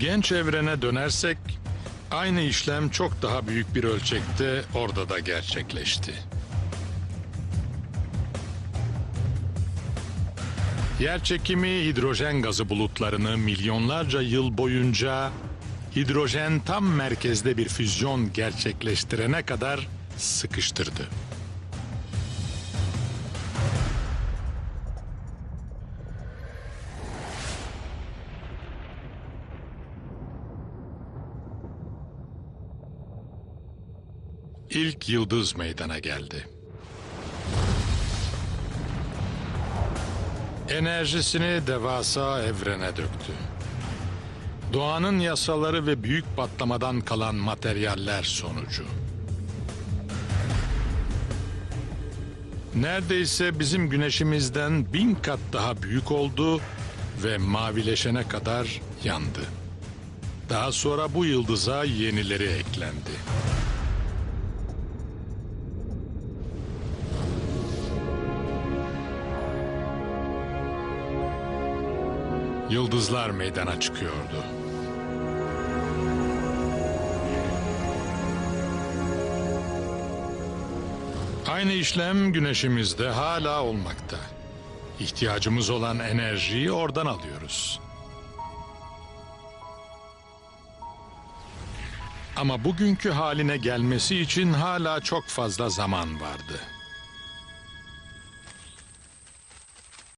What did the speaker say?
Genç evrene dönersek aynı işlem çok daha büyük bir ölçekte orada da gerçekleşti. Yer çekimi hidrojen gazı bulutlarını milyonlarca yıl boyunca hidrojen tam merkezde bir füzyon gerçekleştirene kadar sıkıştırdı. İlk yıldız meydana geldi. Enerjisini devasa evrene döktü. Doğanın yasaları ve büyük patlamadan kalan materyaller sonucu. Neredeyse bizim güneşimizden bin kat daha büyük oldu ve mavileşene kadar yandı. Daha sonra bu yıldıza yenileri eklendi. Yıldızlar meydana çıkıyordu. Aynı işlem güneşimizde hala olmakta. İhtiyacımız olan enerjiyi oradan alıyoruz. Ama bugünkü haline gelmesi için hala çok fazla zaman vardı.